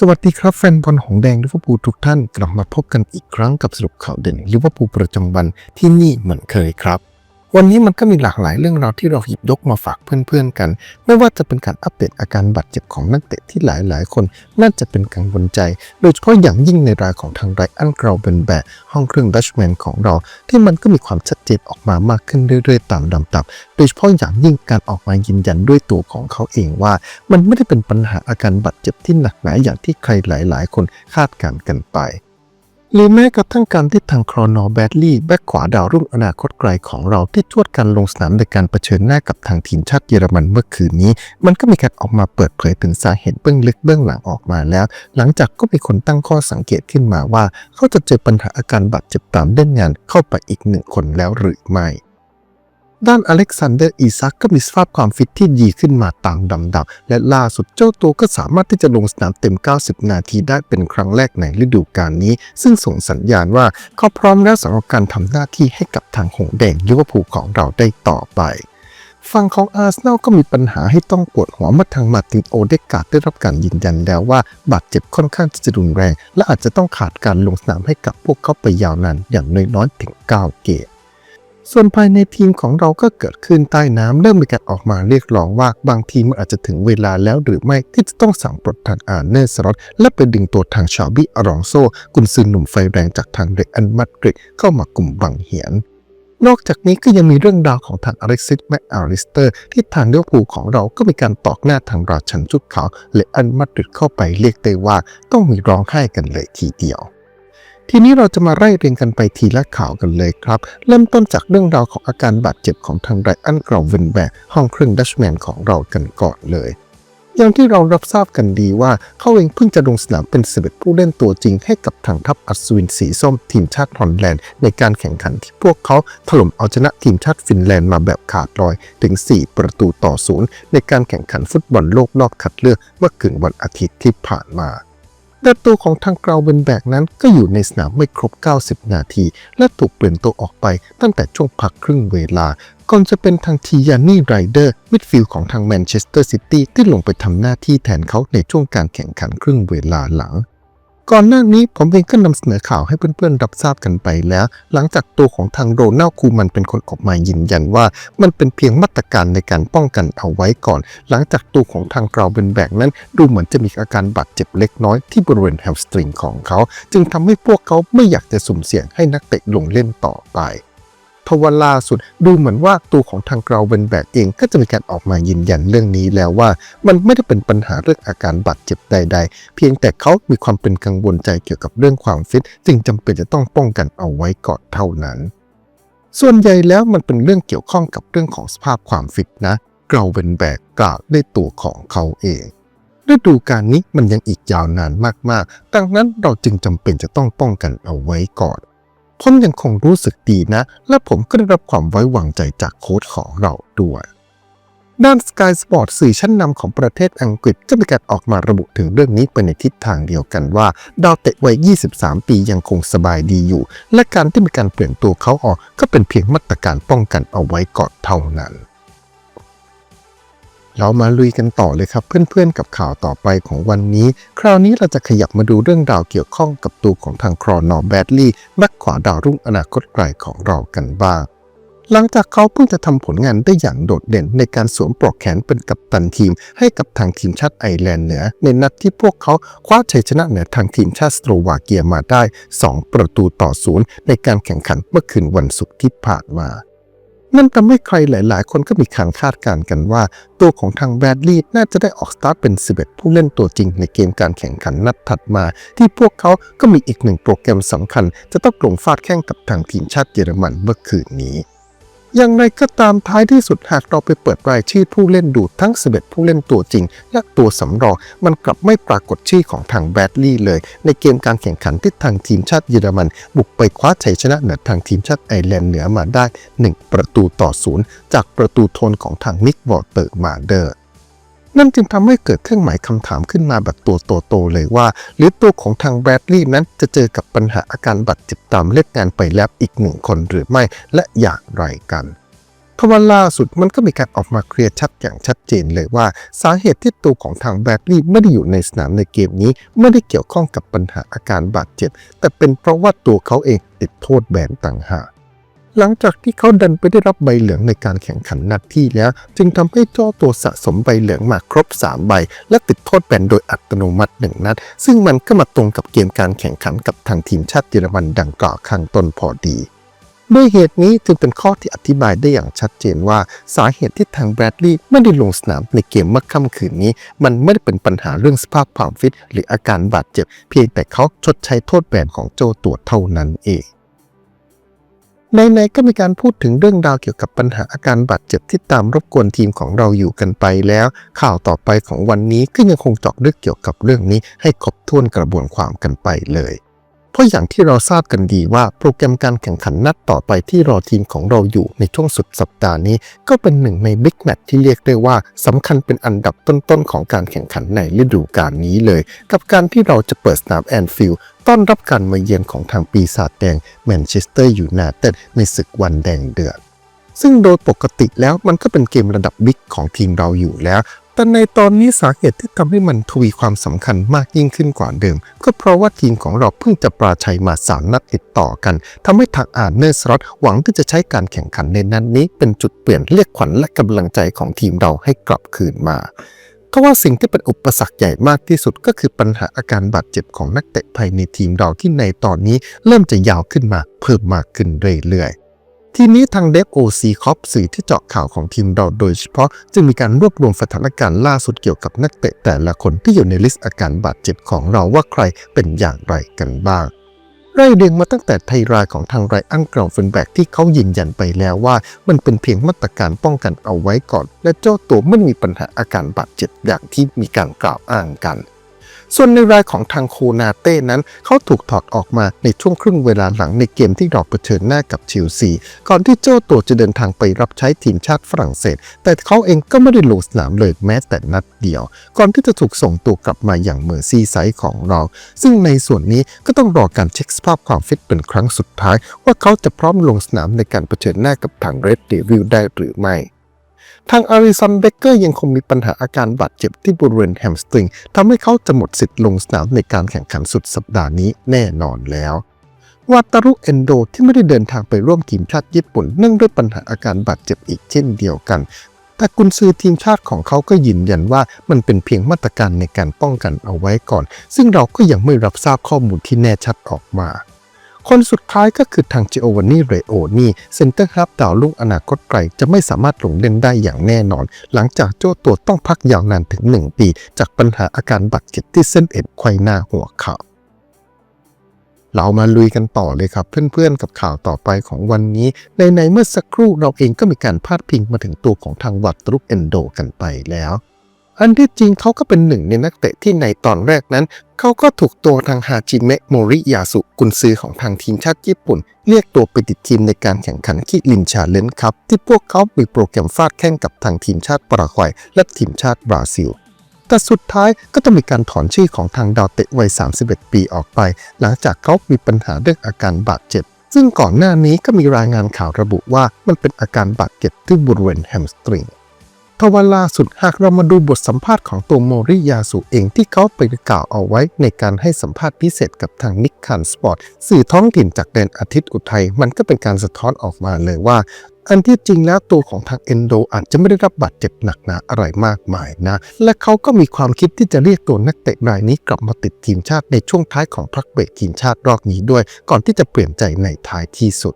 สวัสดีครับแฟนบอลของแดงลิเวอร์พูลทุกท่านกลับมาพบกันอีกครั้งกับสรุปข่าวเด่นลิเวอร์พูลประจำวันที่นี่เหมือนเคยครับ วันนี้มันก็มีหลากหลายเรื่องราวที่เราหยิบยกมาฝากเพื่อนๆกัน ไม่ว่าจะเป็นการอัปเดตอาการบาดเจ็บของนักเตะที่หลายๆ คน น่าจะเป็นกังวลใจ โดยเฉพาะอย่างยิ่งในรายของทางไรอันเกราเบนแบร์ห้องเครื่องดัชแมนของเรา ที่มันก็มีความชัดเจนออกมามากขึ้นเรื่อยๆตามลำดับโดยเฉพาะอย่างยิ่งการออกมายืนยันด้วยตัวของเขาเองว่า มันไม่ได้เป็นปัญหาอาการบาดเจ็บที่หนักหนาอย่างที่ใครหลาย ๆ คนคาดการณ์กันไป หรือแม้กระทั่งการที่ทางครอนอแบดลี่ แบ็กขวาดาวรุ่งอนาคตไกลของเราที่ชวดการลงสนามในการเผชิญหน้ากับทางทีมชาติเยอรมันเมื่อคืนนี้ มันก็มีการออกมาเปิดเผยถึงสาเหตุเบื้องลึกเบื้องหลังออกมาแล้ว หลังจากก็มีคนตั้งข้อสังเกตขึ้นมาว่า เขาจะเจอปัญหาอาการบาดเจ็บตามเล่นงานเข้าไปอีกหนึ่งคนแล้วหรือไม่ ด้านอเล็กซานเดอร์อีซักก็มีสภาพความฟิตที่ดีขึ้นมาต่ามลำดับ และล่าสุดเจ้าตัวก็สามารถที่จะลงสนามเต็ม 90 นาทีได้เป็นครั้งแรกในฤดูกาลนี้ ซึ่งส่งสัญญาณว่าเขาพร้อมแล้วสำหรับการทำหน้าที่ให้กับทางหงแดงลิเวอร์พูลของเราได้ต่อไปฝั่งของอาร์เซนอลก็มีปัญหาให้ต้องปวดหัวเมื่อทางมาตินโอเดกาดได้รับการยืนยันแล้วว่าบาดเจ็บค่อนข้างจะรุนแรง และอาจจะต้องขาดการลงสนามให้กับพวกเขาไปยาวนานอย่างน้อยๆถึง 9 เกม ส่วนภายในทีมของเราก็เกิดขึ้นใต้น้ำเริ่มมีการออกมาเรียกร้องว่าบางทีมันอาจจะถึงเวลาแล้วหรือไม่ที่จะต้องสั่งปลดทางอาร์เนอร์สล็อตและไปดึงตัวทางชาบิอารองโซกุนซือหนุ่มไฟแรงจากทางเรอันมาดริดเข้ามากลุ่มบังเหียนนอกจากนี้ก็ยังมีเรื่องราวของทางอเล็กซิสแมคอาริสเตอร์ ที่ทางเลิเวภูของเราก็มีการตอกหน้าทางราชันชุดขาวเลอันมาดริดเข้าไปเรียกได้ว่าต้องมีร้องไห้กันเลยทีเดียว ทีนี้เราจะมาไล่เรียงกันไปทีละข่าวกันเลยครับ เริ่มต้นจากเรื่องราวของอาการบาดเจ็บของทางไรอันกราวเวนแบกห้องเครื่องดัชแมนของเรากันก่อนเลยอย่างที่เรารับทราบกันดีว่าเขาเองเพิ่งจะลงสนามเป็น11ผู้เล่นตัวจริงให้กับทางทัพอัศวินสีส้มทีมชาติฮอลแลนด์ ในการแข่งขันที่พวกเขาถล่มเอาชนะทีมชาติฟินแลนด์มาแบบขาดลอยถึง 4 ประตูต่อศูนย์ในการแข่งขันฟุตบอลโลกรอบคัดเลือกเมื่อคืนวันอาทิตย์ที่ผ่านมา แต่ตัวของทางกราวเบนแบกนั้นก็อยู่ในสนามไม่ครบ 90 นาที และถูกเปลี่ยนตัวออกไปตั้งแต่ช่วงพักครึ่งเวลาก่อนจะเป็นทางทียานี่ไรเดอร์มิดฟิลด์ของทางแมนเชสเตอร์ซิตี้ที่ลงไปทำหน้าที่แทนเขาในช่วงการแข่งขันครึ่งเวลาหลัง ก่อนหน้านี้ผมเองก็นำเสนอข่าวให้เพื่อนๆรับทราบกันไปแล้ว หลังจากตัวของทางโรนัลคูมันเป็นคนออกมายืนยันว่า มันเป็นเพียงมาตรการในการป้องกันเอาไว้ก่อน หลังจากตัวของทางกราวเบนแบกนั้น ดูเหมือนจะมีอาการบาดเจ็บเล็กน้อยที่บริเวณแฮมสตริงของเขา จึงทำให้พวกเขาไม่อยากจะสุ่มเสี่ยงให้นักเตะลงเล่นต่อไป ทว่าล่าสุดดูเหมือนว่าตัวของทางกราวเบนแบกเองก็จะมีการออกมายืนยันเรื่องนี้แล้วว่า มันไม่ได้เป็นปัญหาเรื่องอาการบาดเจ็บใด ๆ เพียงแต่เขามีความเป็นกังวลใจเกี่ยวกับเรื่องความฟิตจึงจำเป็นจะต้องป้องกันเอาไว้ก่อนเท่านั้น ส่วนใหญ่แล้วมันเป็นเรื่องเกี่ยวข้องกับเรื่องของสภาพความฟิตนะกราวเบนแบกกล่าวด้วยตัวของเขาเองฤดูกาลนี้มันยังอีกยาวนานมากๆ ดังนั้นเราจึงจำเป็นจะต้องป้องกันเอาไว้ก่อน ผมยังคงรู้สึกดีนะ และผมก็ได้รับความไว้วางใจจากโค้ชของเราด้วย ด้าน Sky Sport สื่อชั้นนำของประเทศอังกฤษก็มีการออกมาระบุถึงเรื่องนี้ไปในทิศทางเดียวกันว่า ดาวเตะวัย 23 ปียังคงสบายดีอยู่ และการที่มีการเปลี่ยนตัวเขาออกก็เป็นเพียงมาตรการป้องกันเอาไว้ก่อนเท่านั้น เรามาลุยกันต่อเลยครับ เพื่อนๆ กับข่าวต่อไปของวันนี้ คราวนี้เราจะขยับมาดูเรื่องราวเกี่ยวข้องกับตัวของทางครอนอแบดลี่แบ็คขวาดาวรุ่งอนาคตไกลของเรากันบ้างหลังจากเขาเพิ่งจะทำผลงานได้อย่างโดดเด่นในการสวมปลอกแขนเป็นกัปตันทีม ให้กับทางทีมชาติไอร์แลนด์เหนือ ในนัดที่พวกเขาคว้าชัยชนะเหนือทางทีมชาติสโลวาเกียมาได้ 2 ประตูต่อศูนย์ในการแข่งขันเมื่อคืนวันศุกร์ที่ผ่านมา นั่นทำให้ใครหลาย ๆ คนก็มีการคาดการณ์กันว่า ตัวของทางแบดลีย์น่าจะได้ออกสตาร์ทเป็น 11 ผู้เล่นตัวจริงในเกมการแข่งขันนัดถัดมา ที่พวกเขาก็มีอีกหนึ่งโปรแกรมสำคัญ จะต้องลงฟาดแข่งกับทางทีมชาติเยอรมันเมื่อคืนนี้ อย่างไรก็ตามท้ายที่สุดหากเราไปเปิดรายชื่อผู้เล่นดูทั้ง 11 ผู้เล่นตัวจริง และตัวสำรองมันกลับไม่ปรากฏชื่อของทางแบดลี่เลย ในเกมการแข่งขันที่ทางทีมชาติเยอรมัน บุกไปคว้าชัยชนะเหนือทางทีมชาติไอร์แลนด์เหนือมาได้ 1 ประตูต่อศูนย์จากประตูโทนของทางนิกวอเตอร์มาเดอร์ นั่นจึงทำให้เกิดเครื่องหมายคำถามขึ้นมาแบบตัวโตๆเลยว่า หรือตัวของทางแบรดลีย์นั้นจะเจอกับปัญหาอาการบาดเจ็บตามเล่นงานไปแล้วอีกหนึ่งคนหรือไม่และอย่างไรกันทว่าล่าสุดมันก็มีการออกมาเคลียร์ชัดอย่างชัดเจนเลยว่า สาเหตุที่ตัวของทางแบรดลีย์ไม่ได้อยู่ในสนามในเกมนี้ ไม่ได้เกี่ยวข้องกับปัญหาอาการบาดเจ็บ แต่เป็นเพราะว่าตัวเขาเองติดโทษแบนต่างหาก หลังจากที่เขาดันไปได้รับใบเหลืองในการแข่งขันนัดที่แล้ว จึงทำให้เจ้าตัวสะสมใบเหลืองมาครบ 3 ใบ และติดโทษแบนโดยอัตโนมัติ1นัด ซึ่งมันก็มาตรงกับเกมการแข่งขันกับทางทีมชาติเยอรมันดังกล่าวข้างต้นพอดีด้วยเหตุนี้จึงเป็นข้อที่อธิบายได้อย่างชัดเจนว่า สาเหตุที่ทางแบรดลีย์ไม่ได้ลงสนามในเกมเมื่อค่ำคืนนี้ มันไม่ได้เป็นปัญหาเรื่องสภาพความฟิต หรืออาการบาดเจ็บ เพียงแต่เขาชดใช้โทษแบนของโจตัวเท่านั้นเอง ในๆก็มีการพูดถึงเรื่องราวเกี่ยวกับปัญหาอาการบาดเจ็บที่ตามรบกวนทีมของเราอยู่กันไปแล้ว ข่าวต่อไปของวันนี้ก็ยังคงเจาะลึกเกี่ยวกับเรื่องนี้ให้ครบถ้วนกระบวนความกันไปเลย เพราะอย่างที่เราทราบกันดีว่าโปรแกรมการแข่งขันนัดต่อไปที่รอทีมของเราอยู่ในช่วงสุดสัปดาห์นี้ ก็เป็นหนึ่งในบิ๊กแมตช์ที่เรียกได้ว่าสำคัญเป็นอันดับต้นๆของการแข่งขันในฤดูกาลนี้เลย กับการที่เราจะเปิดสนามแอนฟิลด์ต้อนรับการมาเยือนของทางปีศาจแดงแมนเชสเตอร์ยูไนเต็ดในศึกวันแดงเดือดซึ่งโดยปกติแล้วมันก็เป็นเกมระดับบิ๊กของทีมเราอยู่แล้ว แต่ในตอนนี้สาเหตุที่ทำให้มันทวีความสำคัญมากยิ่งขึ้นกว่าเดิม ก็เพราะว่าทีมของเราเพิ่งจะปราชัยมาสามนัดติดต่อกันทำให้ทางอาร์เนอร์สล็อตหวังที่จะใช้การแข่งขันในนัดนนี้ เป็นจุดเปลี่ยนเรียกขวัญและกำลังใจของทีมเราให้กลับคืนมาเพราะว่าสิ่งที่เป็นอุปสรรคใหญ่มากที่สุดก็คือปัญหาอาการบาดเจ็บของนักเตะภายในทีมเราที่ในตอนนี้เริ่มจะยาวขึ้นมาเพิ่มมากขึ้นเรื่อยๆ ทีนี้ทางเดฟโอซีคอปสื่อที่เจาะข่าวของทีมเราโดยเฉพาะ จึงมีการรวบรวมสถานการณ์ล่าสุดเกี่ยวกับนักเตะแต่ละคนที่อยู่ในลิสต์อาการบาดเจ็บของเราว่าใครเป็นอย่างไรกันบ้างไล่เรียงมาตั้งแต่ไทรายของทางไรอันกราวเฟนแบกที่เขายืนยันไปแล้วว่า มันเป็นเพียงมาตรการป้องกันเอาไว้ก่อน และเจ้าตัวไม่มีปัญหาอาการบาดเจ็บอย่างที่มีการกล่าวอ้างกัน ส่วนในรายของทางโคนาเต้นั้น เขาถูกถอดออกมาในช่วงครึ่งเวลาหลังในเกมที่เราเผชิญหน้ากับเชลซี ก่อนที่เจ้าตัวจะเดินทางไปรับใช้ทีมชาติฝรั่งเศส แต่เขาเองก็ไม่ได้ลงสนามเลยแม้แต่นัดเดียว ก่อนที่จะถูกส่งตัวกลับมาอย่างเมอร์ซีไซด์ของเรา ซึ่งในส่วนนี้ก็ต้องรอการเช็คสภาพความฟิตเป็นครั้งสุดท้าย ว่าเขาจะพร้อมลงสนามในการเผชิญหน้ากับทางเรดเดวิลได้หรือไม่ ทางอาริสันเบเกอร์ยังคงมีปัญหาอาการบาดเจ็บที่บริเวณแฮมสตริงทำให้เขาจะหมดสิทธิ์ลงสนามในการแข่งขันสุดสัปดาห์นี้แน่นอนแล้ววาตารุเอนโดที่ไม่ได้เดินทางไปร่วมทีมชาติญี่ปุ่นเนื่องด้วยปัญหาอาการบาดเจ็บอีกเช่นเดียวกัน แต่กุนซือทีมชาติของเขาก็ยืนยันว่ามันเป็นเพียงมาตรการในการป้องกันเอาไว้ก่อน ซึ่งเราก็ยังไม่รับทราบข้อมูลที่แน่ชัดออกมา คนสุดท้ายก็คือทางจิโอวานนี่เรโอนี่เซนเตอร์ฮับดาวรุ่งอนาคตไกลจะไม่สามารถลงเล่นได้อย่างแน่นอน หลังจากโจ้ตัวต้องพักยาวนานถึง 1 ปี จากปัญหาอาการบาดเจ็บที่เส้นเอ็นไขว้หน้าหัวเข่าเรามาลุยกันต่อเลยครับ เพื่อนๆ กับข่าวต่อไปของวันนี้ ในในเมื่อสักครู่เราเองก็มีการพาดพิงมาถึงตัวของทางวัตรุกเอนโดกันไปแล้ว อันที่จริงเขาก็เป็นหนึ่งในนักเตะที่ในตอนแรกนั้น เขาก็ถูกตัวทางฮาจิเมะโมริยาสุกุนซือของทางทีมชาติญี่ปุ่น เรียกตัวไปติดทีมในการแข่งขันคิรินชาเลนจ์ครับ ที่พวกเขามีโปรแกรมฟาดแข่งกับทางทีมชาติปารากวัยและทีมชาติบราซิล แต่สุดท้ายก็ต้องมีการถอนชื่อของทางดาวเตะวัย 31 ปีออกไป หลังจากเขามีปัญหาเรื่องอาการบาดเจ็บ ซึ่งก่อนหน้านี้ก็มีรายงานข่าวระบุว่ามันเป็นอาการบาดเจ็บที่บริเวณแฮมสตริง ทว่าล่าสุดหากเรามาดูบทสัมภาษณ์ของตัวโมริยาสุเองที่เขาไปกล่าวเอาไว้ในการให้สัมภาษณ์พิเศษกับทางนิกคันสปอร์ตสื่อท้องถิ่นจากแดนอาทิตย์อุทัยมันก็เป็นการสะท้อนออกมาเลยว่า อันที่จริงแล้วตัวของทางเอนโดอาจจะไม่ได้รับบาดเจ็บหนักหนาอะไรมากมายนะ และเขาก็มีความคิดที่จะเรียกตัวนักเตะรายนี้กลับมาติดทีมชาติในช่วงท้ายของพักเบรกทีมชาติรอบนี้ด้วย ก่อนที่จะเปลี่ยนใจในท้ายที่สุด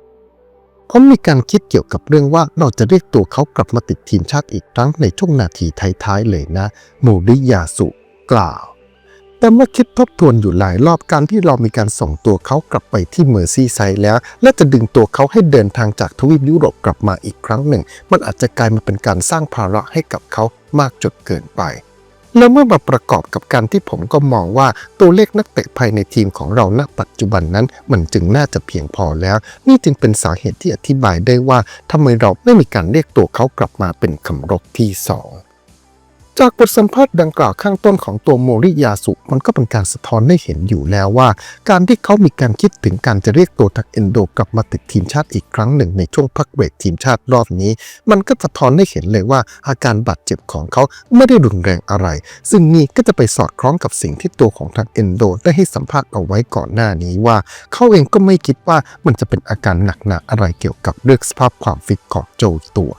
ผมมีการคิดเกี่ยวกับเรื่องว่าเราจะเรียกตัวเขากลับมาติดทีมชาติอีกครั้งในช่วงนาทีท้ายๆเลยนะโมริยาสุกล่าว แต่เมื่อคิดทบทวนอยู่หลายรอบการที่เรามีการส่งตัวเขากลับไปที่เมอร์ซี่ไซด์แล้ว และจะดึงตัวเขาให้เดินทางจากทวีปยุโรปกลับมาอีกครั้งหนึ่ง มันอาจจะกลายมาเป็นการสร้างภาระให้กับเขามากจนเกินไป แล้วเมื่อมาประกอบกับการที่ผมก็มองว่าตัวเลขนักเตะภายในทีมของเราณปัจจุบันนั้น มันจึงน่าจะเพียงพอแล้ว นี่จึงเป็นสาเหตุที่อธิบายได้ว่าทำไมเราไม่มีการเรียกตัวเขากลับมาเป็นคำรบที่สอง จากบทสัมภาษณ์ดังกล่าวข้างต้นของตัวโมริยาสุ มันก็เป็นการสะท้อนให้เห็นอยู่แล้วว่า การที่เขามีการคิดถึงการจะเรียกตัวทักเอนโดกลับมาติดทีมชาติอีกครั้งหนึ่งในช่วงพักเบรกทีมชาติรอบนี้ มันก็สะท้อนให้เห็นเลยว่าอาการบาดเจ็บของเขาไม่ได้รุนแรงอะไร ซึ่งนี่ก็จะไปสอดคล้องกับสิ่งที่ตัวของทักเอนโดได้ให้สัมภาษณ์เอาไว้ก่อนหน้านี้ว่า เขาเองก็ไม่คิดว่ามันจะเป็นอาการหนักหนาอะไรเกี่ยวกับเรื่องสภาพความฟิตของโจตัว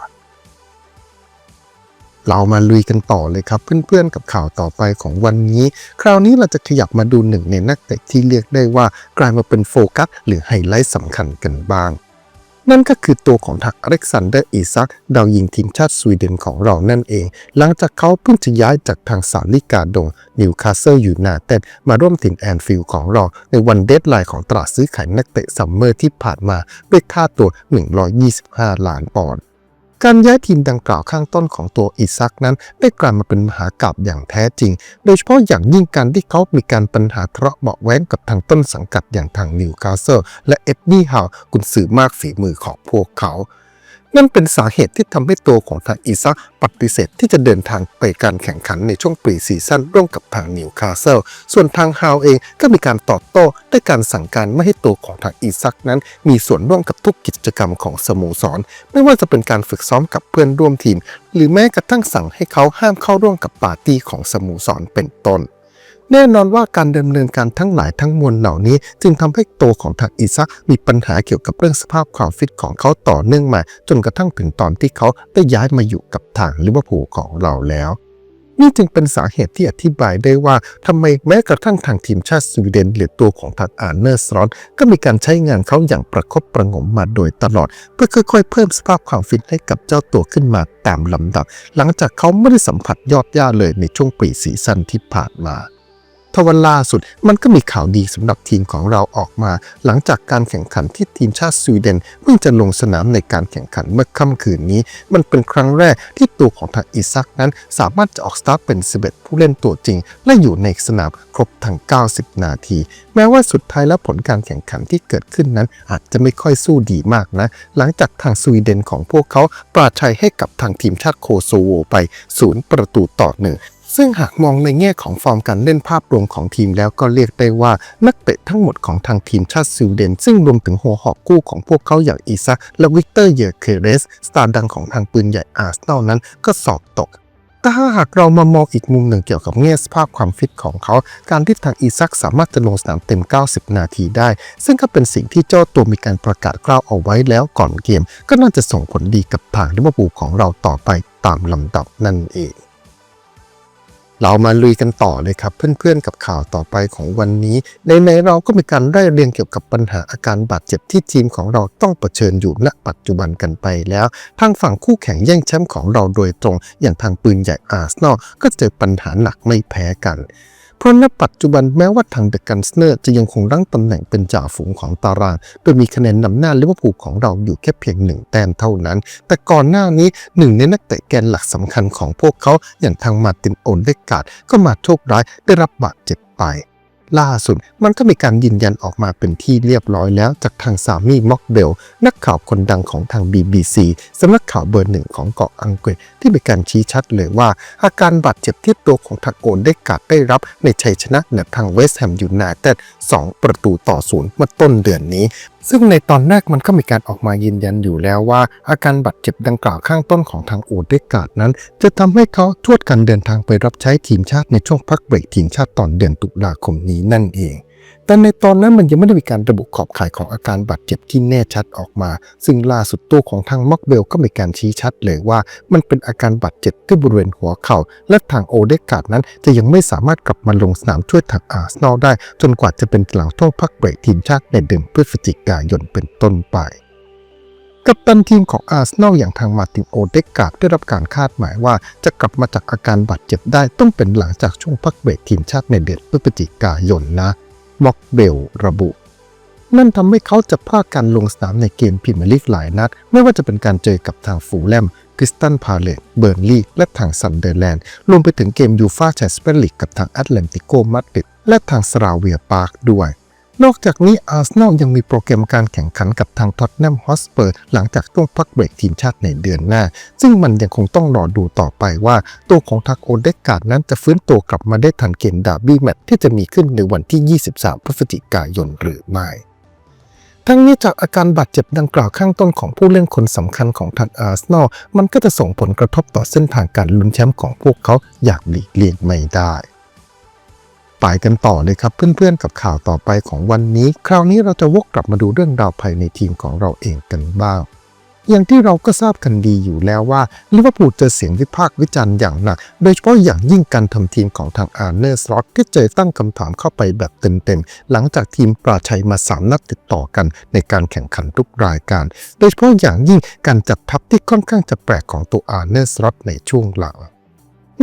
เรามาลุยกันต่อเลยครับ เพื่อนๆกับข่าวต่อไปของวันนี้ คราวนี้เราจะขยับมาดูหนึ่งในนักเตะที่เรียกได้ว่ากลายมาเป็นโฟกัสหรือไฮไลท์สำคัญกันบ้าง นั่นก็คือตัวของทักอเล็กซานเดอร์อีซักดาวยิงทีมชาติสวีเดนของเรานั่นเอง หลังจากเขาเพิ่งจะย้ายจากทางสาลิกาดงนิวคาสเซิลยูไนเต็ดมาร่วมทีมแอนฟิลด์ของเราในวันเดดไลน์ของตลาดซื้อขายนักเตะซัมเมอร์ที่ผ่านมาด้วยค่าตัว 125 ล้านปอนด์ การย้ายทีมดังกล่าวข้างต้นของตัวอิซักนั้น ได้กลายมาเป็นมหากราบอย่างแท้จริง โดยเฉพาะอย่างยิ่งการที่เขามีการปัญหาทะเลาะเบาะแว้งกับทางต้นสังกัดอย่างทางนิวคาสเซิลและเอ็ดดี้ฮาวกุนสือมากฝีมือของพวกเขา นั่นเป็นสาเหตุที่ทำให้ตัวของทางอิซักปฏิเสธที่จะเดินทางไปการแข่งขันในช่วงปรีซีซั่นร่วมกับทางนิวคาสเซิลส่วนทางฮาวเองก็มีการตอบโต้ด้วยการสั่งการไม่ให้ตัวของทางอิซักนั้น มีส่วนร่วมกับทุกกิจกรรมของสโมสร ไม่ว่าจะเป็นการฝึกซ้อมกับเพื่อนร่วมทีม หรือแม้กระทั่งสั่งให้เขาห้ามเข้าร่วมกับปาร์ตี้ของสโมสรเป็นต้น แน่นอนว่าการดำเนินการทั้งหลายทั้งมวลเหล่านี้ จึงทำให้ตัวของทางอิซักมีปัญหาเกี่ยวกับเรื่องสภาพความฟิตของเขาต่อเนื่องมา จนกระทั่งถึงตอนที่เขาได้ย้ายมาอยู่กับทางลิเวอร์พูลของเราแล้วนี่จึงเป็นสาเหตุที่อธิบายได้ว่าทำไมแม้กระทั่งทางทีมชาติสวีเดนหรือตัวของทางอาร์เนอร์สรอน ก็มีการใช้งานเขาอย่างประคบประงมมาโดยตลอด เพื่อค่อยๆ เพิ่มสภาพความฟิตให้กับเจ้าตัวขึ้นมาตามลำดับ หลังจากเขาไม่ได้สัมผัสยอดย่าเลยในช่วงปีซีซั่นที่ผ่านมา ทวันล่าสุดมันก็มีข่าวดีสำหรับทีมของเราออกมา หลังจากการแข่งขันที่ทีมชาติสวีเดนเพิ่งจะลงสนามในการแข่งขันเมื่อค่ำคืนนี้ มันเป็นครั้งแรกที่ตัวของทางอิซักนั้น สามารถจะออกสตาร์ทเป็น11ผู้เล่นตัวจริง และอยู่ในสนามครบทั้ง 90 นาที แม้ว่าสุดท้ายแล้วผลการแข่งขันที่เกิดขึ้นนั้น อาจจะไม่ค่อยสู้ดีมากนะ หลังจากทางสวีเดนของพวกเขาปราชัยให้กับทางทีมชาติโคโซโวไปศูนย์ประตูต่อหนึ่ง ซึ่งหากมองในแง่ของฟอร์มการเล่นภาพรวมของทีมแล้วก็เรียกได้ว่านักเตะทั้งหมดของทางทีมชาติสวีเดน ซึ่งรวมถึงหัวหอกคู่ของพวกเขาอย่างอีซักและวิกเตอร์เยอร์เคเรสสตาร์ดังของทางปืนใหญ่อาร์เซนอลนั้นก็สอบตกแต่ถ้าหากเรามามองอีกมุมหนึ่งเกี่ยวกับแง่สภาพความฟิตของเขา การที่ทางอีซักสามารถจะลงสนามเต็ม 90 นาทีได้ ซึ่งก็เป็นสิ่งที่เจ้าตัวมีการประกาศกล่าวเอาไว้แล้วก่อนเกม ก็น่าจะส่งผลดีกับทางลิเวอร์พูลของเราต่อไปตามลำดับนั่นเอง เรามาลุยกันต่อเลยครับ เพื่อนๆกับข่าวต่อไปของวันนี้ ในในเราก็มีการไล่เรียงเกี่ยวกับปัญหาอาการบาดเจ็บที่ทีมของเราต้องเผชิญอยู่ณปัจจุบันกันไปแล้ว ทางฝั่งคู่แข่งแย่งแชมป์ของเราโดยตรง อย่างทางปืนใหญ่อาร์เซนอลก็เจอปัญหาหนักไม่แพ้กัน เพราะณปัจจุบันแม้ว่าทางเดอะกันสเนอร์จะยังคงรั้งตำแหน่งเป็นจ่าฝูงของตาราง โดยมีคะแนนนำหน้าลิเวอร์พูลของเราอยู่แค่เพียงหนึ่งแต้มเท่านั้น แต่ก่อนหน้านี้หนึ่งในนักเตะแกนหลักสำคัญของพวกเขาอย่างทางมาตินโอนเดกาดก็มาโชคร้ายได้รับบาดเจ็บไป ล่าสุด มันก็มีการยืนยันออกมาเป็นที่เรียบร้อยแล้วจากทางสามีม็อกเบล นักข่าวคนดังของทาง BBC สำนักข่าวเบอร์หนึ่งของเกาะอังกฤษที่มีการชี้ชัดเลยว่า อาการบาดเจ็บที่ตัวของทาโอนได้กาดได้รับในชัยชนะเหนือทางเวสต์แฮมยูไนเต็ด2ประตูต่อศูนย์เมื่อต้นเดือนนี้ ซึ่งในตอนแรกมันก็มีการออกมายืนยันอยู่แล้วว่า อาการบาดเจ็บดังกล่าวข้างต้นของทางโอเดกาดนั้น จะทำให้เขาทวดกันเดินทางไปรับใช้ทีมชาติในช่วงพักเบรกทีมชาติตอนเดือนตุลาคมนี้นั่นเอง แต่ในตอนนั้นมันยังไม่ได้มีการระบุขอบข่ายของอาการบาดเจ็บที่แน่ชัดออกมา ซึ่งล่าสุดตัวของทางม็อกเบลก็มีการชี้ชัดเลยว่า มันเป็นอาการบาดเจ็บที่บริเวณหัวเข่า และทางโอเดกาดนั้นจะยังไม่สามารถกลับมาลงสนามช่วยทางอาร์เซนอลได้ จนกว่าจะเป็นหลังช่วงพักเบรกทีมชาติในเดือนพฤศจิกายนเป็นต้นไปกัปตันทีมของอาร์เซนอลอย่างทางมาร์ตินโอเดกาดได้รับการคาดหมายว่าจะกลับมาจากอาการบาดเจ็บได้ต้องเป็นหลังจากช่วงพักเบรกทีมชาติในเดือนพฤศจิกายนนะ ม็อกเบลระบุ นั่นทำให้เขาจะพลาดการลงสนามในเกมพรีเมียร์ลีกหลายนัด ไม่ว่าจะเป็นการเจอกับทางฟูลแลมคริสตันพาเลตเบิร์นลีและทางซันเดอร์แลนด์ รวมไปถึงเกมยูฟาแชมเปี้ยนลีกกับทางแอตเลติโกมาดริดและทางสราเวียปาร์คด้วย นอกจากนี้อาร์เซนอลยังมีโปรแกรมการแข่งขันกับทางท็อตแนมฮอสเปอร์หลังจากช่วงพักเบรกทีมชาติในเดือนหน้า ซึ่งมันยังคงต้องรอดูต่อไปว่า ตัวของทางโอเดกาดนั้นจะฟื้นตัวกลับมาได้ทันเกมดาร์บี้แมตช์ที่จะมีขึ้นในวันที่ 23 พฤศจิกายนหรือไม่ทั้งนี้จากอาการบาดเจ็บดังกล่าวข้างต้นของผู้เล่นคนสำคัญของทางอาร์เซนอลมันก็จะส่งผลกระทบต่อเส้นทางการลุ้นแชมป์ของพวกเขาอย่างหลีกเลี่ยงไม่ได้ ไปกันต่อเลยครับเพื่อนๆกับข่าวต่อไปของวันนี้ คราวนี้เราจะวกกลับมาดูเรื่องราวภายในทีมของเราเองกันบ้าง อย่างที่เราก็ทราบกันดีอยู่แล้วว่าลิเวอร์พูลเจอเสียงวิพากษ์วิจารณ์อย่างหนัก โดยเฉพาะอย่างยิ่งการทำทีมของทางอาร์เนอร์สล็อตที่เจอตั้งคำถามเข้าไปแบบเต็มๆ หลังจากทีมปราชัยมา3นัดติดต่อกันในการแข่งขันทุกรายการ โดยเฉพาะอย่างยิ่งการจัดทัพที่ค่อนข้างจะแปลกของตัวอาร์เนอร์สล็อตในช่วงหลัง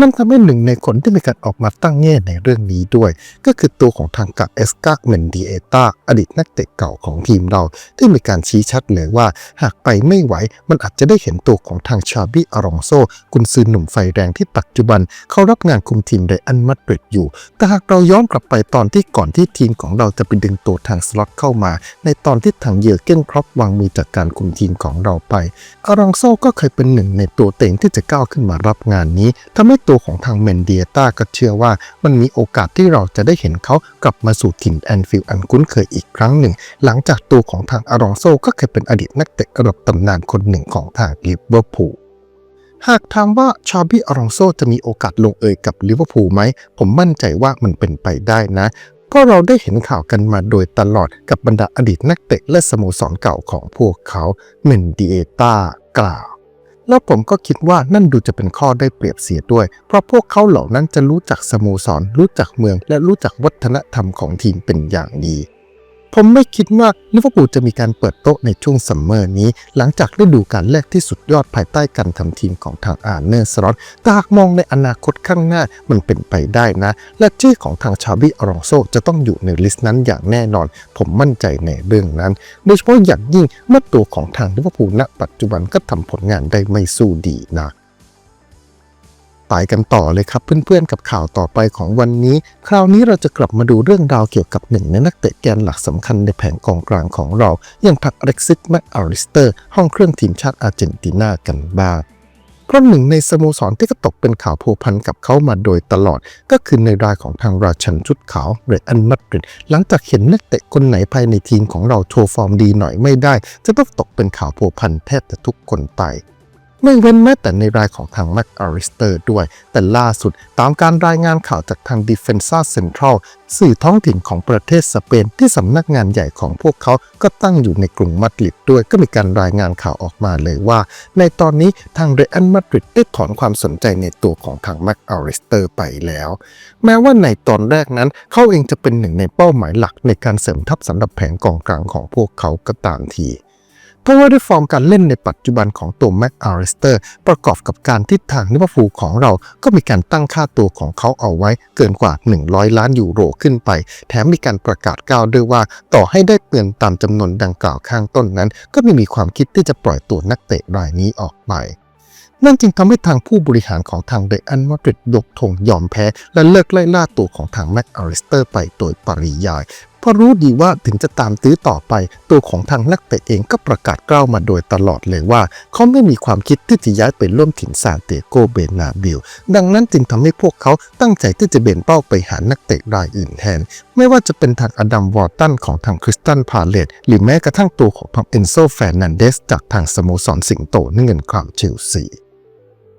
นั่นทำให้หนึ่งในคนที่มีการออกมาตั้งแง่ในเรื่องนี้ด้วย ก็คือตัวของทางกาเอสกาเมนดีเอตาอดีตนักเตะเก่าของทีมเรา ที่มีการชี้ชัดเลยว่า หากไปไม่ไหว มันอาจจะได้เห็นตัวของทางชาบิอารองโซกุนซือหนุ่มไฟแรงที่ปัจจุบัน เขารับงานคุมทีมไดอันมาดริดอยู่ แต่หากเราย้อนกลับไปตอนที่ก่อนที่ทีมของเราจะไปดึงตัวทางสล็อตเข้ามา ในตอนที่ทางเยอร์เก้นครอปวางมือจากการคุมทีมของเราไป อารองโซก็เคยเป็นหนึ่งในตัวเต็งที่จะก้าวขึ้นมารับงานนี้ทำให้ตัวของทางเมนเดียต้าก็เชื่อว่ามันมีโอกาสที่เราจะได้เห็นเขากลับมาสู่ถิ่นแอนฟิลด์อันคุ้นเคยอีกครั้งหนึ่ง หลังจากตัวของทางอารองโซก็เคยเป็นอดีตนักเตะระดับตำนานคนหนึ่งของทางลิเวอร์พูลหากถามว่าชาบิอารองโซจะมีโอกาสลงเอยกับลิเวอร์พูลไหม ผมมั่นใจว่ามันเป็นไปได้นะเพราะเราได้เห็นข่าวกันมาโดยตลอดกับบรรดาอดีตนักเตะและสโมสรเก่าของพวกเขาเมนดิเอตากล่าว แล้วผมก็คิดว่านั่นดูจะเป็นข้อได้เปรียบเสียด้วย เพราะพวกเขาเหล่านั้นจะรู้จักสโมสร รู้จักเมือง และรู้จักวัฒนธรรมของทีมเป็นอย่างดี ผมไม่คิดว่าลิเวอร์พูลจะมีการเปิดโต๊ะในช่วงซัมเมอร์นี้ หลังจากฤดูกาลแรกที่สุดยอดภายใต้การทำทีมของทางอาร์เนอร์สล็อตแต่หากมองในอนาคตข้างหน้ามันเป็นไปได้นะ และชื่อของทางชาบิอารองโซจะต้องอยู่ในลิสต์นั้นอย่างแน่นอน ผมมั่นใจในเรื่องนั้น โดยเฉพาะอย่างยิ่งเมื่อตัวของทางลิเวอร์พูลณปัจจุบันก็ทำผลงานได้ไม่สู้ดีนะ ไปกันต่อเลยครับเพื่อนๆกับข่าวต่อไปของวันนี้ คราวนี้เราจะกลับมาดูเรื่องราวเกี่ยวกับหนึ่งในนักเตะแกนหลักสำคัญในแผงกองกลางของเรา อย่างทักเล็กซิสแมคอาริสเตอร์ ห้องเครื่องทีมชาติอาร์เจนตินากันบ้างเพราะหนึ่งในสโมสรที่ก็ตกเป็นข่าวพัวพันกับเขามาโดยตลอด ก็คือในรายของทางราชันชุดขาวเรอันมาดริดหลังจากเห็นนักเตะคนไหนภายในทีมของเราโชว์ฟอร์มดีหน่อยไม่ได้ จะต้องตกเป็นข่าวพัวพันแทบจะทุกคนไป ไม่เว้นแม้แต่ในรายของทางแม็กอาริสเตอร์ด้วย แต่ล่าสุดตามการรายงานข่าวจากทาง Defensa Central สื่อท้องถิ่นของประเทศสเปนที่สำนักงานใหญ่ของพวกเขาก็ตั้งอยู่ในกรุงมาดริดด้วยก็มีการรายงานข่าวออกมาเลยว่า ในตอนนี้ทางเรอันมาดริดได้ถอนความสนใจในตัวของทางแม็กอาริสเตอร์ไปแล้ว แม้ว่าในตอนแรกนั้นเขาเองจะเป็นหนึ่งในเป้าหมายหลักในการเสริมทัพสำหรับแผงกองกลางของพวกเขาก็ตามที ราะว่าด้วยฟอร์มการเล่นในปัจจุบันของตัวแม็กอาริสเตอร์ประกอบกับการที่ทางลิเวอร์พูลของเราก็มีการตั้งค่าตัวของเขาเอาไว้เกินกว่า 100 ล้านยูโรขึ้นไป แถมมีการประกาศก้าวด้วยว่า ต่อให้ได้เตือนตามจำนวนดังกล่าวข้างต้นนั้น ก็ไม่มีความคิดที่จะปล่อยตัวนักเตะรายนี้ออกไปนั่นจึงทำให้ทางผู้บริหารของทางเดอันมาดริดยกธงยอมแพ้ และเลิกไล่ล่าตัวของทางแม็กอาริสเตอร์ไปโดยปริยาย เพราะรู้ดีว่าถึงจะตามตื้อต่อไป ตัวของทางนักเตะเองก็ประกาศกล้าวมาโดยตลอดเลยว่า เขาไม่มีความคิดที่จะย้ายไปร่วมถิ่นซานเตโกเบนาบิลดังนั้นจึงทำให้พวกเขาตั้งใจที่จะเบนเป้าไปหานักเตะรายอื่นแทน ไม่ว่าจะเป็นทางอดัมวอร์ตันของทางคริสตันพาเลตหรือแม้กระทั่งตัวของทางเอนโซแฟรนันเดสจากทางสโมสรสิงโตนึ่งเงินความเชลซี